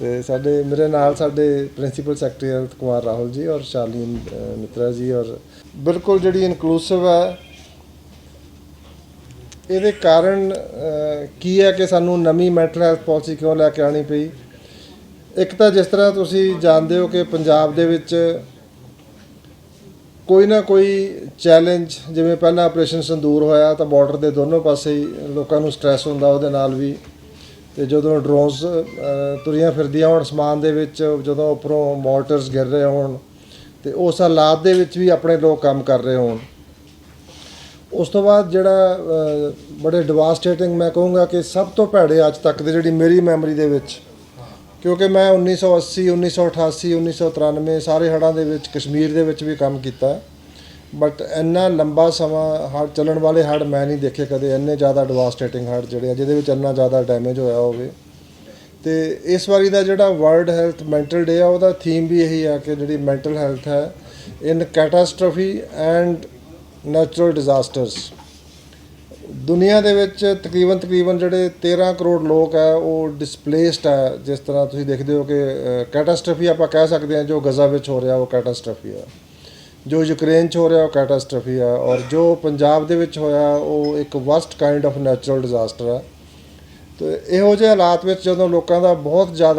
ਤੇ ਸਾਡੇ ਮੇਰੇ ਨਾਲ ਸਾਡੇ ਪ੍ਰਿੰਸੀਪਲ ਸੈਕਟਰੀ ਅਰਤ ਕੁਮਾਰ ਰਾਹੁਲ ਜੀ ਔਰ ਸ਼ਾਲੀਨ ਅ, ਮਿੱਤਰਾ ਜੀ ਔਰ ਬਿਲਕੁਲ ਜਿਹੜੀ ਇਨਕਲੂਸਿਵ ਹੈ ਇਹਦੇ ਕਾਰਨ ਕੀ ਹੈ ਕਿ ਸਾਨੂੰ ਨਵੀਂ ਮੈਂਟਲ ਹੈਲਥ ਪਾਲਿਸੀ ਕਿਉਂ ਲੈ ਕੇ ਆਣੀ ਪਈ? ਇੱਕ ਤਾਂ ਜਿਸ ਤਰ੍ਹਾਂ ਤੁਸੀਂ ਜਾਣਦੇ ਹੋ ਕਿ ਪੰਜਾਬ ਦੇ ਵਿੱਚ ਕੋਈ ਨਾ ਕੋਈ ਚੈਲੰਜ ਜਿਵੇਂ ਪਹਿਲਾਂ ਆਪਰੇਸ਼ਨ ਸੰਦੂਰ ਹੋਇਆ ਤਾਂ ਬਾਰਡਰ ਦੇ ਦੋਨੋਂ ਪਾਸੇ ਹੀ ਲੋਕਾਂ ਨੂੰ ਸਟ੍ਰੈਸ ਹੁੰਦਾ ਉਹਦੇ ਨਾਲ ਵੀ ਤੇ ਜਦੋਂ ਡਰੋਨਸ ਤੁਰੀਆਂ ਫਿਰਦੀਆਂ ਹੋਣ ਸਮਾਨ ਦੇ ਵਿੱਚ, ਜਦੋਂ ਉੱਪਰੋਂ ਮੋਰਟਰਸ ਗਿਰ ਰਹੇ ਹੋਣ, ਤੇ ਉਸ ਹਾਲਾਤ ਦੇ ਵਿੱਚ ਵੀ ਆਪਣੇ ਲੋਕ ਕੰਮ ਕਰ ਰਹੇ ਹੋਣ। ਉਸ ਤੋਂ ਬਾਅਦ ਜਿਹੜਾ ਬੜੇ ਡਿਵਾਸਟੇਟਿੰਗ ਮੈਂ ਕਹੂੰਗਾ ਕਿ ਸਭ ਤੋਂ ਭੈੜੇ ਅੱਜ ਤੱਕ ਦੇ ਜਿਹੜੀ ਮੇਰੀ ਮੈਮਰੀ ਦੇ ਵਿੱਚ, ਕਿਉਂਕਿ ਮੈਂ 1980 1988 1993 ਸਾਰੇ ਹੜ੍ਹਾਂ ਦੇ ਵਿੱਚ, ਕਸ਼ਮੀਰ ਦੇ ਵਿੱਚ ਵੀ ਕੰਮ ਕੀਤਾ। ਬਟ ਇੰਨਾ ਲੰਬਾ ਸਮਾਂ ਹੜ੍ਹ ਚੱਲਣ ਵਾਲੇ ਹੜ੍ਹ ਮੈਂ ਨਹੀਂ ਦੇਖੇ ਕਦੇ। ਇੰਨੇ ਜ਼ਿਆਦਾ ਡਿਵਾਸਟੇਟਿੰਗ ਹੜ੍ਹ ਜਿਹੜੇ ਆ, ਜਿਹਦੇ ਵਿੱਚ ਇੰਨਾ ਜ਼ਿਆਦਾ ਡੈਮੇਜ ਹੋਇਆ ਹੋਵੇ। ਤੇ ਇਸ ਵਾਰੀ ਦਾ ਜਿਹੜਾ ਵਰਲਡ ਹੈਲਥ ਮੈਂਟਲ ਡੇ ਆ, ਉਹਦਾ ਥੀਮ ਵੀ ਇਹੀ ਆ ਕਿ ਜਿਹੜੀ ਮੈਂਟਲ ਹੈਲਥ ਹੈ ਇਨ ਕੈਟਾਸਟ੍ਰੋਫੀ ਐਂਡ ਨੈਚੁਰਲ ਡਿਜ਼ਾਸਟਰਸ ਦੁਨੀਆ ਦੇ ਵਿੱਚ ਤਕਰੀਬਨ ਤਕਰੀਬਨ ਜਿਹੜੇ 13 ਕਰੋੜ ਲੋਕ ਹੈ ਉਹ ਡਿਸਪਲੇਸਡ ਹੈ ਜਿਸ ਤਰ੍ਹਾਂ ਤੁਸੀਂ ਦੇਖਦੇ ਹੋ ਕਿ ਕੈਟਾਸਟ੍ਰੋਫੀ ਆਪਾਂ ਕਹਿ ਸਕਦੇ ਹਾਂ ਜੋ ਗਜ਼ਾ ਵਿੱਚ ਹੋ ਰਿਹਾ, ਉਹ ਕੈਟਾਸਟ੍ਰੋਫੀ ਆ। ਜੋ ਯੂਕਰੇਨ 'ਚ ਹੋ ਰਿਹਾ, ਉਹ ਕੈਟਾਸਟ੍ਰੋਫੀ ਹੈ ਔਰ ਜੋ ਪੰਜਾਬ ਦੇ ਵਿੱਚ ਹੋਇਆ, ਉਹ ਇੱਕ worst kind of natural disaster ਹੈ ਤੇ ਇਹੋ ਜਿਹੇ ਹਾਲਾਤ ਵਿੱਚ ਜਦੋਂ ਲੋਕਾਂ ਦਾ ਬਹੁਤ ਜ਼ਿਆਦਾ